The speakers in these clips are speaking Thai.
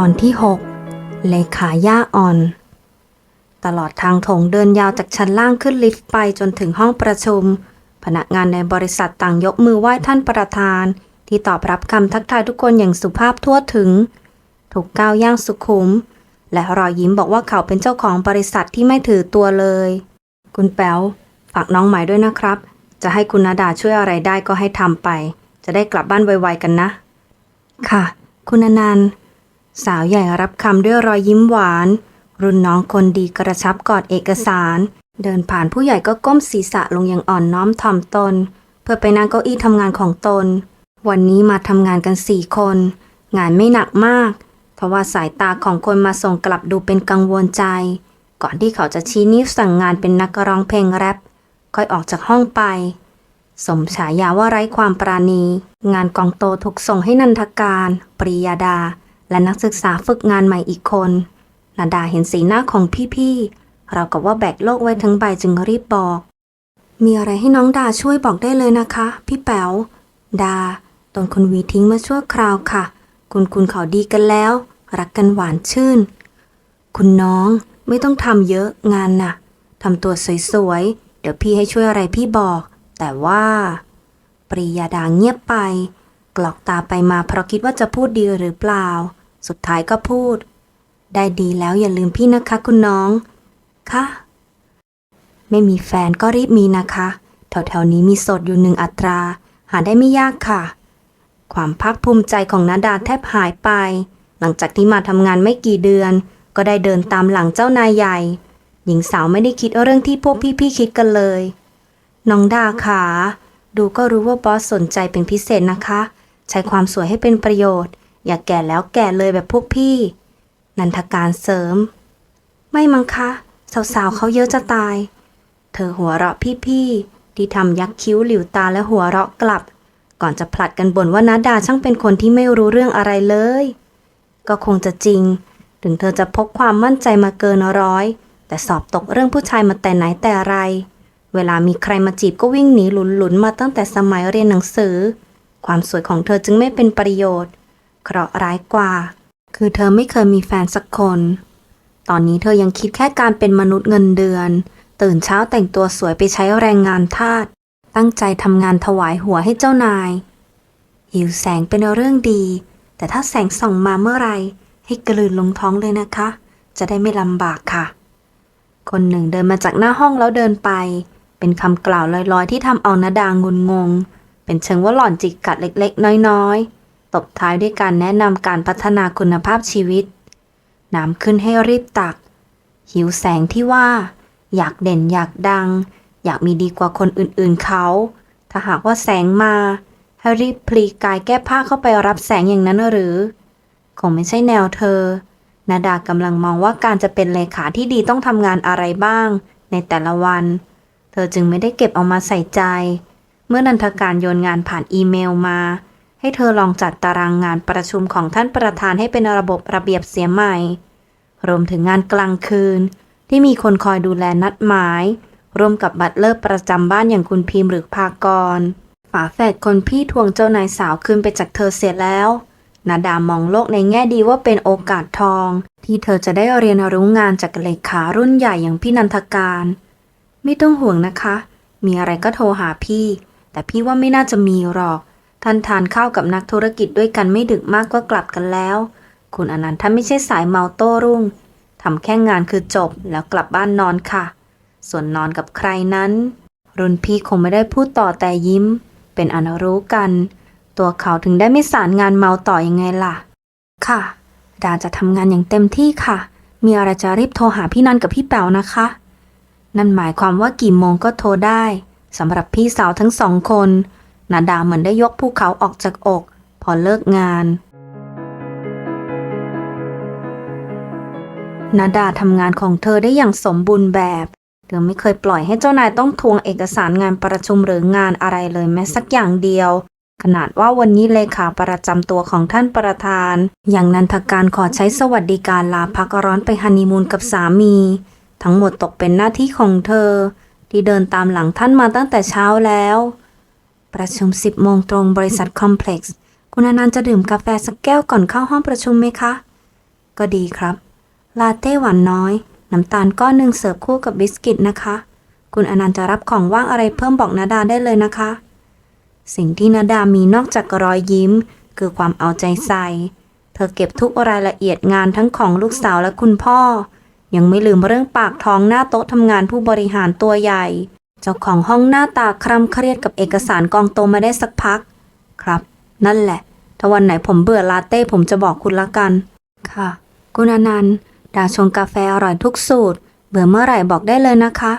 ตอนที่ 6 เลขาย่าอ่อน ตลอดทางถงเดินยาวจากชั้นล่างขึ้นลิฟต์ไปจนถึงห้องประชุม พนักงานในบริษัทต่างยกมือไหว้ท่านประธาน ที่ตอบรับคำทักทายทุกคนอย่างสุภาพทั่วถึง ถูกก้าวย่างสุขุม และรอยยิ้มบอกว่าเขาเป็นเจ้าของบริษัทที่ไม่ถือตัวเลย คุณแป๋วฝากน้องหม่ด้วยนะครับ จะให้คุณนาดาช่วยอะไรได้ก็ให้ทำไป จะได้กลับบ้านไวๆกันนะ ค่ะ คุณนันต์ สาวใหญ่รับคำด้วยรอยยิ้มหวาน รุ่นน้องคนดีกระชับกอดเอกสาร เดินผ่านผู้ใหญ่ก็ก้มศีรษะลงอย่างอ่อนน้อมถ่อมตน เพื่อไปนั่งเก้าอี้ทำงานของตน วันนี้มาทำงานกันสี่คน งานไม่หนักมากทว่าสายตาของคนมาส่งกลับดูเป็นกังวลใจ ก่อนที่เขาจะชี้นิ้วสั่งงานเป็นนักร้องเพลงแรปค่อยออกจากห้องไป สมฉายาว่าไร้ความปราณี งานกองโตถูกส่งให้นันทการ ปริยาดา และนักศึกษาฝึกงานใหม่อีกคนนาดาเห็นสีหน้าของพี่ๆ เรากับว่าแบกโลกไว้ทั้งใบจึงรีบบอก มีอะไรให้น้องดาช่วยบอกได้เลยนะคะ พี่แป๋ว ดาตนคุณวีทิ้งมาชั่วคราวค่ะ คุณคุณเขาดีกันแล้ว รักกันหวานชื่น คุณน้องไม่ต้องทำเยอะงานน่ะทำตัวสวยๆ เดี๋ยวพี่ให้ช่วยอะไรพี่บอก แต่ว่า ปริยาดาเงียบไป กลอกตาไปมาเพราะคิดว่าจะพูดดีหรือเปล่า สุดท้ายก็พูด ได้ดีแล้วอย่าลืมพี่นะคะคุณน้อง ค่ะ ไม่มีแฟนก็รีบมีนะคะ แถวๆนี้มีสดอยู่หนึ่งอัตรา หาได้ไม่ยากค่ะ ความภาคภูมิใจของนาดาแทบหายไป หลังจากที่มาทำงานไม่กี่เดือน ก็ได้เดินตามหลังเจ้านายใหญ่ หญิงสาวไม่ได้คิดเรื่องที่พวกพี่ๆคิดกันเลย น้องดาขาดูก็รู้ว่าบอสสนใจเป็นพิเศษนะคะ ใช้ความสวยให้เป็นประโยชน์ อย่าแก่แล้วแก่เลยแบบพวกพี่ นันทการเสริม ไม่มั้งคะ สาวๆเขาเยอะจะตาย เธอหัวเราะพี่ๆที่ทำยักคิ้วหลิวตาและหัวเราะกลับ ก่อนจะผลัดกันบ่นว่านาดาช่างเป็นคนที่ไม่รู้เรื่องอะไรเลย ก็คงจะจริง ถึงเธอจะพกความมั่นใจมาเกินร้อย แต่สอบตกเรื่องผู้ชายมาแต่ไหนแต่ไร เวลามีใครมาจีบก็วิ่งหนีหลุนๆมาตั้งแต่สมัยเรียนหนังสือ ความสวยของเธอจึงไม่เป็นประโยชน์ เคราะห์ร้ายกว่า คือเธอไม่เคยมีแฟนสักคน ตอนนี้เธอยังคิดแค่การเป็นมนุษย์เงินเดือน ตื่นเช้าแต่งตัวสวยไปใช้แรงงานทาส ตั้งใจทำงานถวายหัวให้เจ้านาย หิวแสงเป็นเรื่องดี แต่ถ้าแสงส่องมาเมื่อไรให้กลืนลงท้องเลยนะคะ จะได้ไม่ลำบากค่ะ คนหนึ่งเดินมาจากหน้าห้องแล้วเดินไป เป็นคำกล่าวลอยๆ ที่ทำเอานาดางุนงง เป็นเชิงว่าหล่อนจิกกัดเล็กๆ น้อยๆ ตบท้ายด้วยการแนะนำการพัฒนาคุณภาพชีวิต น้ำขึ้นให้รีบตัก หิวแสงที่ว่า อยากเด่นอยากดัง อยากมีดีกว่าคนอื่นๆเขา ถ้าหากว่าแสงมา ให้รีบพลีกายแก้ผ้าเข้าไปรับแสงอย่างนั้นหรือ คงไม่ใช่แนวเธอ นาดากำลังมองว่าการจะเป็นเลขาที่ดีต้องทำงานอะไรบ้าง ในแต่ละวัน เธอจึงไม่ได้เก็บเอามาใส่ใจ เมื่อนันทการโยนงานผ่านอีเมลมา ให้เธอลองจัดตารางงานประชุมของท่านประธานให้เป็นระบบระเบียบเสียใหม่ รวมถึงงานกลางคืน ที่มีคนคอยดูแลนัดหมาย ร่วมกับบัตรเลิกประจำบ้านอย่างคุณพิมพ์หรือภากร ฝาแฝดคนพี่ทวงเจ้านายสาวคืนไปจากเธอเสียแล้วนาดามองโลกในแง่ดีว่าเป็นโอกาสทอง ที่เธอจะได้เรียนรู้งานจากเลขารุ่นใหญ่อย่างพี่นันทการ ไม่ต้องห่วงนะคะ มีอะไรก็โทรหาพี่ แต่พี่ว่าไม่น่าจะมีหรอก ท่านทานข้าวกับนักธุรกิจด้วยกันไม่ดึกมากก็กลับกันแล้ว คุณอนันต์ถ้าไม่ใช่สายเมาโต้รุ่งทำแค่งานคือจบแล้วกลับบ้านนอนค่ะ ส่วนนอนกับใครนั้น รุ่นพี่คงไม่ได้พูดต่อแต่ยิ้ม เป็นอนรู้กัน ตัวเขาถึงได้ไม่สารงานเมาต่อยังไงล่ะ ค่ะ ดาจะทำงานอย่างเต็มที่ค่ะ มีอะไรจะรีบโทรหาพี่นันกับพี่แป๋วนะคะ นั่นหมายความว่ากี่โมงก็โทรได้สำหรับพี่สาวทั้งสองคน นาดาเหมือนได้ยกภูเขาออกจากอก พอเลิกงาน นาดาทำงานของเธอได้อย่างสมบูรณ์แบบ เธอไม่เคยปล่อยให้เจ้านายต้องทวงเอกสารงานประชุมหรืองานอะไรเลยแม้สักอย่างเดียว ขนาดว่าวันนี้เลขาประจำตัวของท่านประธาน อย่างนันทการขอใช้สวัสดิการลาพักร้อนไปฮันนีมูนกับสามี ทั้งหมดตกเป็นหน้าที่ของเธอ ที่เดินตามหลังท่านมาตั้งแต่เช้าแล้ว ประชุม 10 โมงตรงบริษัทคอมเพล็กซ์ คุณอนันต์จะดื่มกาแฟสักแก้วก่อนเข้าห้องประชุมไหมคะ ก็ดีครับ ลาเต้หวานน้อย น้ำตาลก้อนหนึ่งเสิร์ฟคู่กับบิสกิตนะคะ คุณอนันต์จะรับของว่างอะไรเพิ่มบอกนาดาได้เลยนะคะ สิ่งที่นาดามีนอกจากรอยยิ้ม คือความเอาใจใส่ เธอเก็บทุกรายละเอียดงานทั้งของลูกสาวและคุณพ่อ ยังไม่ลืมเรื่องปากท้องหน้าโต๊ะทำงานผู้บริหารตัวใหญ่ เจ้าของห้องหน้าตาคร่ำเครียดกับเอกสารกองโตมาได้สักพัก ครับ นั่นแหละ ถ้าวันไหนผมเบื่อลาเต้ผมจะบอกคุณละกัน ค่ะ คุณอนันต์ดาชงกาแฟอร่อยทุกสูตร เบื่อเมื่อไหร่บอกได้เลยนะคะ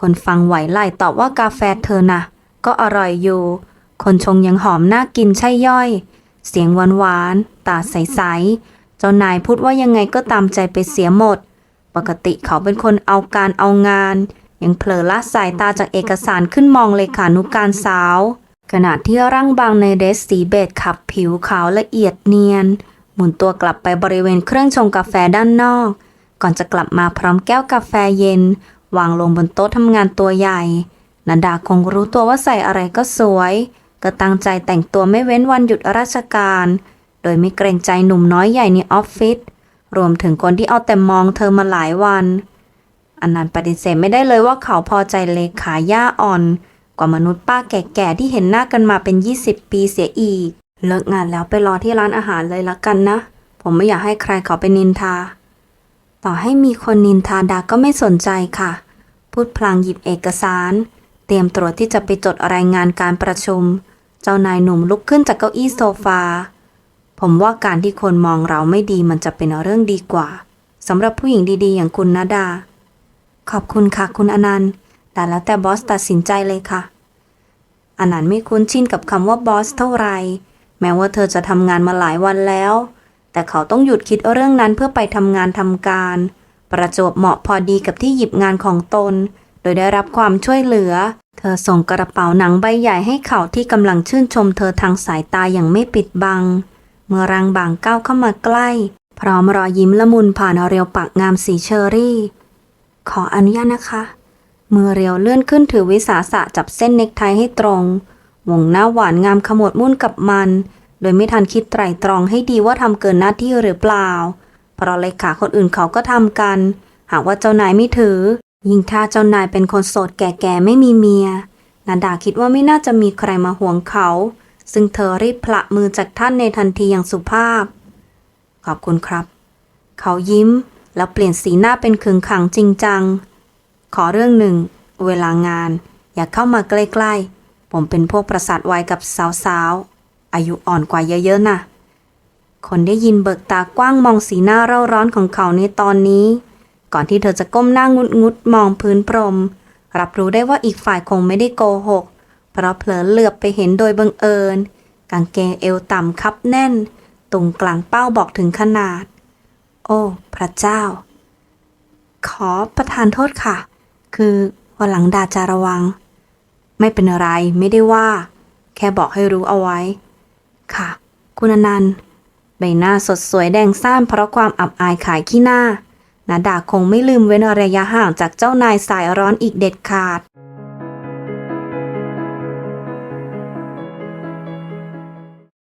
คนฟังไหวไหลตอบว่ากาแฟเธอน่ะ ก็อร่อยอยู่ คนชงยังหอมน่ากินใช่ย่อย เสียงหวานหวานตาใสๆเจ้านายพูดว่ายังไงก็ตามใจไปเสียหมด ปกติเขาเป็นคนเอาการเอางาน ยังเผลอละสายตาจากเอกสารขึ้นมองเลขานุการสาว ขณะที่ร่างบางในเดรสสีเบจขับผิวขาวละเอียดเนียน หมุนตัวกลับไปบริเวณเครื่องชงกาแฟด้านนอก ก่อนจะกลับมาพร้อมแก้วกาแฟเย็น วางลงบนโต๊ะทำงานตัวใหญ่นาดาคงรู้ตัวว่าใส่อะไรก็สวย ก็ตั้งใจแต่งตัวไม่เว้นวันหยุดราชการ โดยไม่เกรงใจหนุ่มน้อยใหญ่ในออฟฟิศรวมถึงคนที่เอาแต่มองเธอมาหลายวัน อันนั้นปฏิเสธไม่ได้เลยว่าเขาพอใจเลขาย่าอ่อน กว่ามนุษย์ป้าแก่ๆที่เห็นหน้ากันมาเป็น 20 ปีเสียอีก เลิกงานแล้วไปรอที่ร้านอาหารเลยละกันนะ ผมไม่อยากให้ใครเขาไปนินทา ต่อให้มีคนนินทาดาก็ไม่สนใจค่ะ พูดพลางหยิบเอกสาร เตรียมตัวจที่จะไปจดรายงานการประชุม เจ้านายหนุ่มลุกขึ้นจากเก้าอี้โซฟา ผมว่าการที่คนมองเราไม่ดีมันจะเป็นเรื่องดีกว่าสำหรับผู้หญิงดีๆ อย่างคุณนาดา ขอบคุณค่ะคุณอนันต์แต่แล้วแต่บอสตัดสินใจเลยค่ะ อนันต์ไม่คุ้นชินกับคำว่าบอสเท่าไหร่แม้ว่าเธอจะทำงานมาหลายวันแล้ว แต่เขาต้องหยุดคิดเรื่องนั้นเพื่อไปทำงานทำการ ประจวบเหมาะพอดีกับที่หยิบงานของตน โดยได้รับความช่วยเหลือ เธอส่งกระเป๋าหนังใบใหญ่ให้เขาที่กำลังชื่นชมเธอทางสายตาอย่างไม่ปิดบัง เมื่อรังบางก้าวเข้ามาใกล้ พร้อมรอยยิ้มละมุนผ่านเรียวปากงามสีเชอรี่ ขออนุญาตนะคะ มือเรียวเลื่อนขึ้นถือวิสาสะจับเส้นเนกไทให้ตรง วงหน้าหวานงามขมวดมุ่นกับมัน โดยไม่ทันคิดไตร่ตรองให้ดีว่าทำเกินหน้าที่หรือเปล่า เพราะเลขาคนอื่นเขาก็ทำกัน หากว่าเจ้านายไม่ถือ ยิ่งถ้าเจ้านายเป็นคนโสดแก่ๆไม่มีเมีย นาดาคิดว่าไม่น่าจะมีใครมาห่วงเขา ซึ่งเธอรีบพละมือจากท่านในทันทีอย่างสุภาพ ขอบคุณครับ เขายิ้ม แล้วเปลี่ยนสีหน้าเป็นขึงขังจริงจัง ขอเรื่องหนึ่ง เวลางาน อย่าเข้ามาใกล้ๆ ผมเป็นพวกประสาทไวกับสาวๆ อายุอ่อนกว่าเยอะๆนะคนได้ยินเบิกตากว้างมองสีหน้าเร่าร้อนของเขาในตอนนี้ ก่อนที่เธอจะก้มหน้างุดงุดๆมองพื้นพรม รับรู้ได้ว่าอีกฝ่ายคงไม่ได้โกหก เพราะเผลอเหลือบไปเห็นโดยบังเอิญ กางเกงเอวต่ำคับแน่น ตรงกลางเป้าบอกถึงขนาด โอ้ พระเจ้า ขอประทานโทษค่ะ คือวันหลังดาจะระวัง ไม่เป็นอะไรไม่ได้ว่า แค่บอกให้รู้เอาไว้ ค่ะ คุณอนันต์ ใบหน้าสดสวยแดงซ่านเพราะความอับอายขายขี้หน้านาดาคงไม่ลืมเว้นระยะห่างจากเจ้านายสายร้อนอีกเด็ดขาด